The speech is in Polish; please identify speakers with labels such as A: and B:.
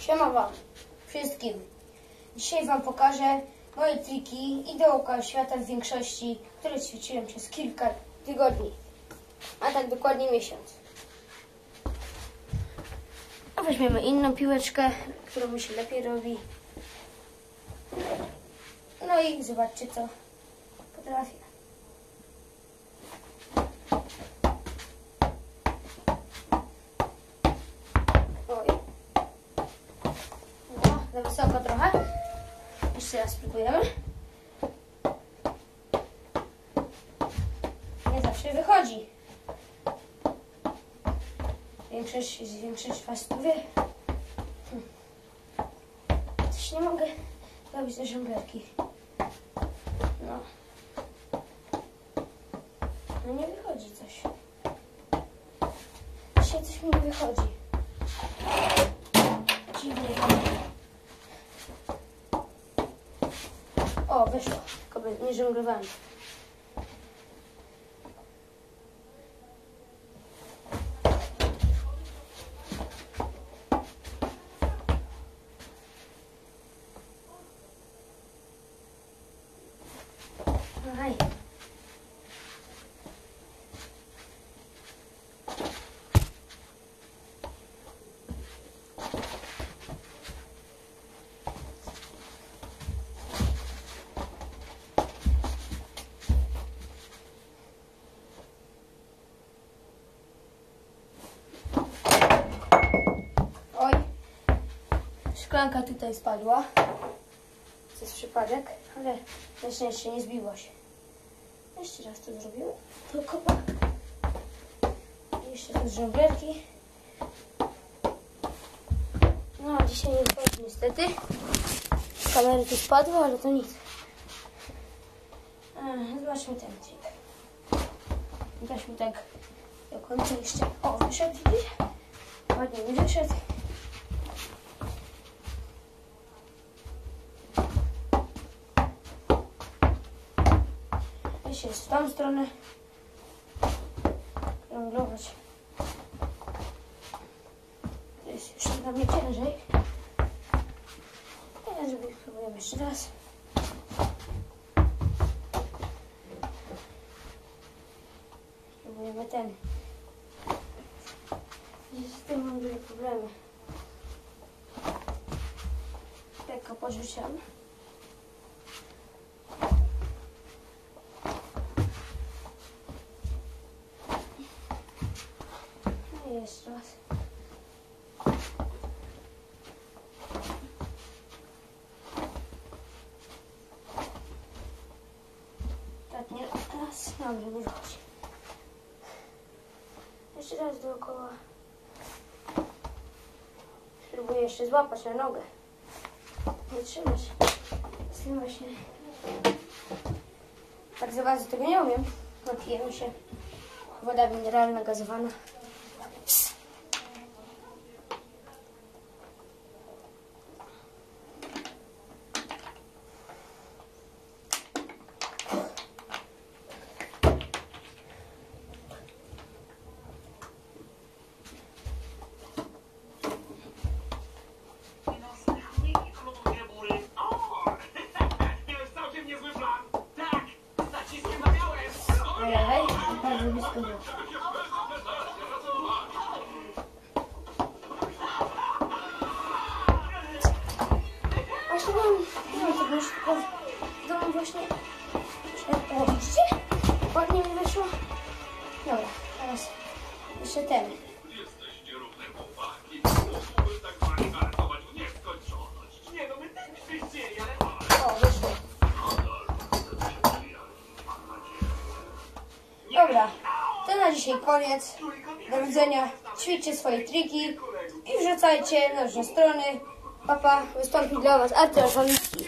A: Siema Wam wszystkim. Dzisiaj Wam pokażę moje triki i dookoła świata w większości, które ćwiczyłem przez kilka tygodni, a tak dokładnie miesiąc. A weźmiemy inną piłeczkę, którą mi się lepiej robi. No i zobaczcie co potrafię. Za wysoko trochę. Jeszcze raz spróbujemy. Nie zawsze wychodzi. Większość, większość was tu wie. Hm. Też nie mogę robić te żonglerki. No. No nie wychodzi coś. Dzisiaj coś mi nie wychodzi. Dziwnie. O, wyszło. By- nie żonglowałem. Szklanka tutaj spadła. To jest przypadek, ale na szczęście nie zbiła się. Jeszcze raz to zrobimy. To kopa. Jeszcze raz żonglerki. No, dzisiaj nie wychodzi niestety. Kamery tu spadło, ale to nic. A, Zobaczmy ten trik. Weźmy tak do końca jeszcze. O, wyszedł widzisz? Ładnie mi wyszedł. Jeszcze jest w tą stronę. Krąglować. To jest już dla mnie ciężej. Teraz spróbujemy jeszcze raz. Spróbujemy ten. Z tym mam duże problemy. Lekko porzuciłam. Jeszcze raz. Tak, nie raz. Dobrze, nie wychodzi. Jeszcze raz dookoła. Spróbuję jeszcze złapać na nogę. Nie trzymać. Z. Tak za bardzo tego nie umiem. Napijemy się. Woda mineralna, gazowana.
B: To jest całkiem niezły plan. Tak, z naciskiem na miałem.
A: Ojej, bardzo blisko było. Właśnie mam, tego już tylko w domu właśnie. O, widzicie? Ładnie mi wyszło. Dobra, teraz jeszcze ten. Dzisiaj koniec. Do widzenia. Ćwiczcie swoje triki i wrzucajcie na różne strony. Papa, wystąpi dla Was Artur Żolicki.